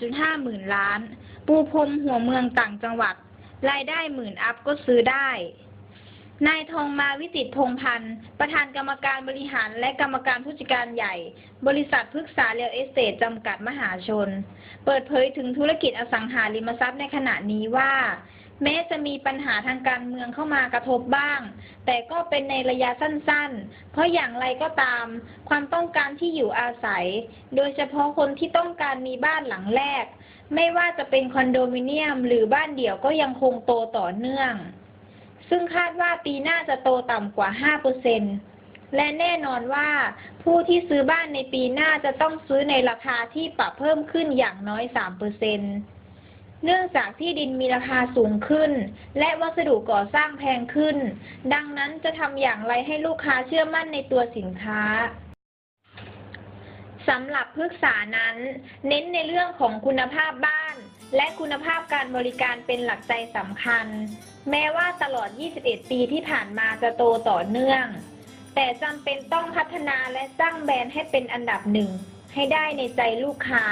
3.5 หมื่นล้าน ปูพรมหัวเมืองต่างจังหวัด รายได้หมื่นอัพก็ซื้อได้ นายทองมาวิจิตพงพันธ์ ประธานกรรมการบริหารและกรรมการผู้จัดการใหญ่ บริษัทพฤกษาเรียลเอสเตทจำกัดมหาชน เปิดเผยถึงธุรกิจอสังหาริมทรัพย์ในขณะนี้ว่า แม้จะมีปัญหาทางการเมืองเข้ามากระทบบ้าง แต่ก็เป็นในระยะสั้นๆ เพราะอย่างไรก็ตาม ความต้องการที่อยู่อาศัย โดยเฉพาะคนที่ต้องการมีบ้านหลังแรก ไม่ว่าจะเป็นคอนโดมิเนียมหรือบ้านเดี่ยวก็ยังคงโตต่อเนื่อง ซึ่งคาดว่าปีหน้าจะโตต่ำกว่า 5%และแน่นอนว่า ผู้ที่ซื้อบ้านในปีหน้าจะต้องซื้อในราคาที่ปรับเพิ่มขึ้นอย่างน้อย 3% เนื่องจากที่ดินมีราคาสูงขึ้น และวัสดุก่อสร้างแพงขึ้น ดังนั้นจะทำอย่างไรให้ลูกค้าเชื่อมั่นในตัวสินค้าสำหรับพฤกษานั้น เน้นในเรื่องของคุณภาพบ้าน และคุณภาพการบริการเป็นหลักใจสำคัญ แม้ว่าตลอด 21 ปีที่ผ่านมาจะโตต่อเนื่อง แต่จำเป็นต้องพัฒนาและสร้างแบรนด์ให้เป็นอันดับหนึ่ง ให้ได้ในใจลูกค้า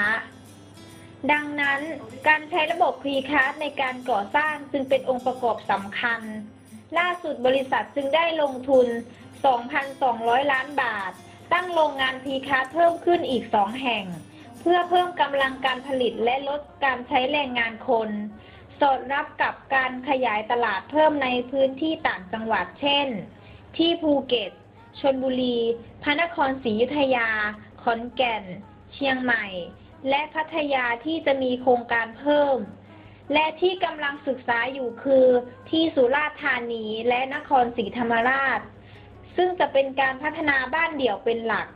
ดังนั้นการใช้ระบบพรีคาสในการก่อสร้างจึงเป็นองค์ประกอบสำคัญ ล่าสุดบริษัทจึงได้ลงทุน 2,200 ล้านบาท ตั้งโรงงานพรีคาสเพิ่มขึ้นอีก 2 แห่ง เพื่อเพิ่มกำลังการผลิตและลดการใช้แรงงานคน สอดรับกับการขยายตลาดเพิ่มในพื้นที่ต่างจังหวัดเช่น ที่ภูเก็ต ชนบุรี พระนครศรีอยุธยา ขอนแก่น เชียงใหม่ และพัทยาที่จะมีโครงการเพิ่ม และที่กำลังศึกษาอยู่คือที่สุราษฎร์ธานีและนครศรีธรรมราช ซึ่งจะเป็นการพัฒนาบ้านเดี่ยวเป็นหลัก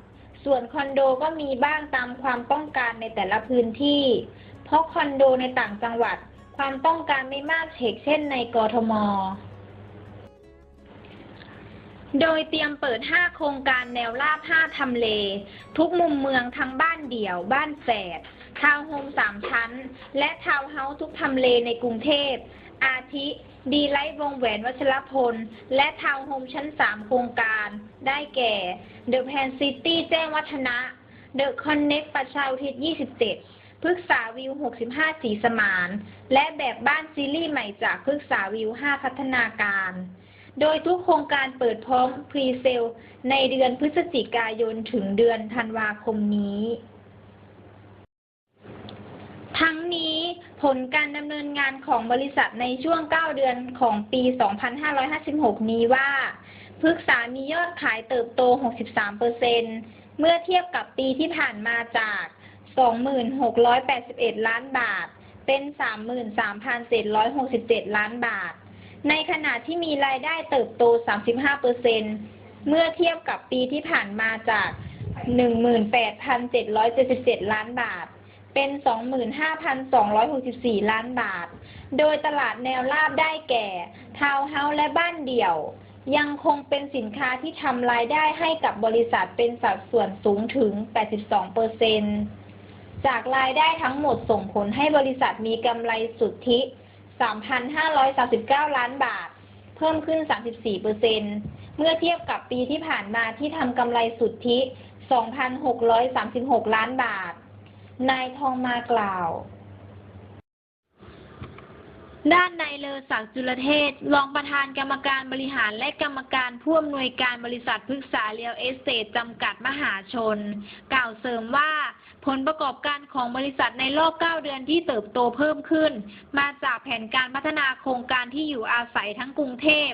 ส่วนคอนโดก็มีบ้างตามความต้องการในแต่ละพื้นที่ เพราะคอนโดในต่างจังหวัดความต้องการไม่มากเฉกเช่นในกรทม โดยเตรียมเปิด 5 โครงการแนวราบ 5 ทำเล ทุกมุมเมืองทั้งบ้านเดี่ยว บ้านแฝด ทาวน์โฮม 3 ชั้น และทาวน์เฮาส์ทุกทำเลในกรุงเทพ อาทิ ดีไลท์วงแหวนวัชรพล และทาวน์โฮมชั้น 3 โครงการ ได้แก่ เดอะแพนซิตี้แจ้งวัฒนะ เดอะคอนเน็กประชาอุทิศ 27 พฤกษาวิว 65 สีสมาน และแบบบ้านซีรีส์ใหม่จากพฤกษาวิว 5 พัฒนาการ โดยทุกโครงการเปิดพร้อมพรีเซลในเดือนพฤศจิกายนถึงเดือนธันวาคมนี้ ทั้งนี้ผลการดำเนินงานของบริษัทในช่วง 9 เดือนของปี 2556 นี้ว่าพฤกษามียอดขายเติบโต 63%เมื่อเทียบกับปีที่ผ่านมาจาก 2681 ล้านบาท เป็น 33,767 ล้านบาท ในขณะที่มีรายได้เติบโต 35%เมื่อเทียบกับปีที่ผ่านมาจาก 18,777 ล้านบาท เป็น 25,264 ล้านบาท โดยตลาดแนวราบได้แก่ ทาวน์เฮาส์และบ้านเดี่ยว ยังคงเป็นสินค้าที่ทำรายได้ให้กับบริษัทเป็นสัดส่วนสูงถึง 82%จากรายได้ทั้งหมดส่งผลให้บริษัทมีกำไรสุทธิ 3,539 ล้านบาท เพิ่มขึ้น 34%เมื่อเทียบกับปีที่ผ่านมาที่ทำกำไรสุทธิ 2,636 ล้านบาท นายทองมากล่าว ด้านนายเลอศักดิ์จุลเทศ รองประธานกรรมการบริหารและกรรมการผู้อำนวยการบริษัทพฤกษาเรียลเอสเตทจำกัดมหาชน กล่าวเสริมว่า ผลประกอบการของบริษัทในรอบ 9 เดือนที่เติบโตเพิ่มขึ้น มาจากแผนการพัฒนาโครงการที่อยู่อาศัยทั้งกรุงเทพ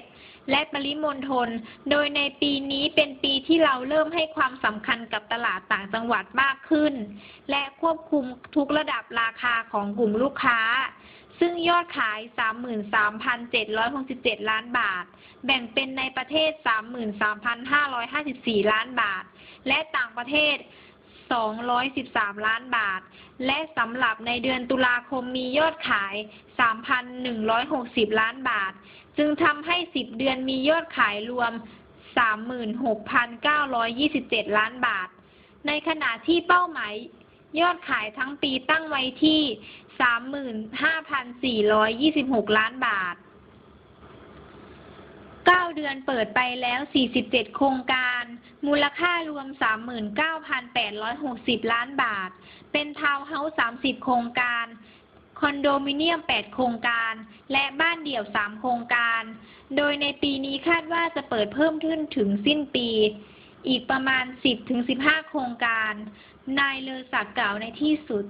และปริมณฑล โดยในปีนี้เป็นปีที่เราเริ่มให้ความสำคัญกับตลาดต่างจังหวัดมากขึ้น และควบคุมทุกระดับราคาของกลุ่มลูกค้า ซึ่งยอดขาย 33,767 ล้านบาท แบ่งเป็นในประเทศ 33,554 ล้านบาท และต่างประเทศ 213 ล้านบาท และสำหรับในเดือนตุลาคมมียอดขาย 3,160 ล้านบาท จึงทำให้ 10 เดือนมียอดขายรวม 36,927 ล้านบาท ในขณะที่เป้าหมาย ยอดขายทั้งปีตั้งไว้ที่ 35,426 ล้านบาท 9 เดือนเปิดไปแล้ว 47 โครงการ มูลค่ารวม 39,860 ล้านบาท เป็นทาวน์เฮาส์30 โครงการคอนโดมิเนียม 8 โครงการ และบ้านเดี่ยว 3 โครงการ โดยในปีนี้คาดว่าจะเปิดเพิ่มขึ้นถึงสิ้นปี อีกประมาณ 10-15 โครงการ นายเลอศักดิ์กล่าวในที่สุด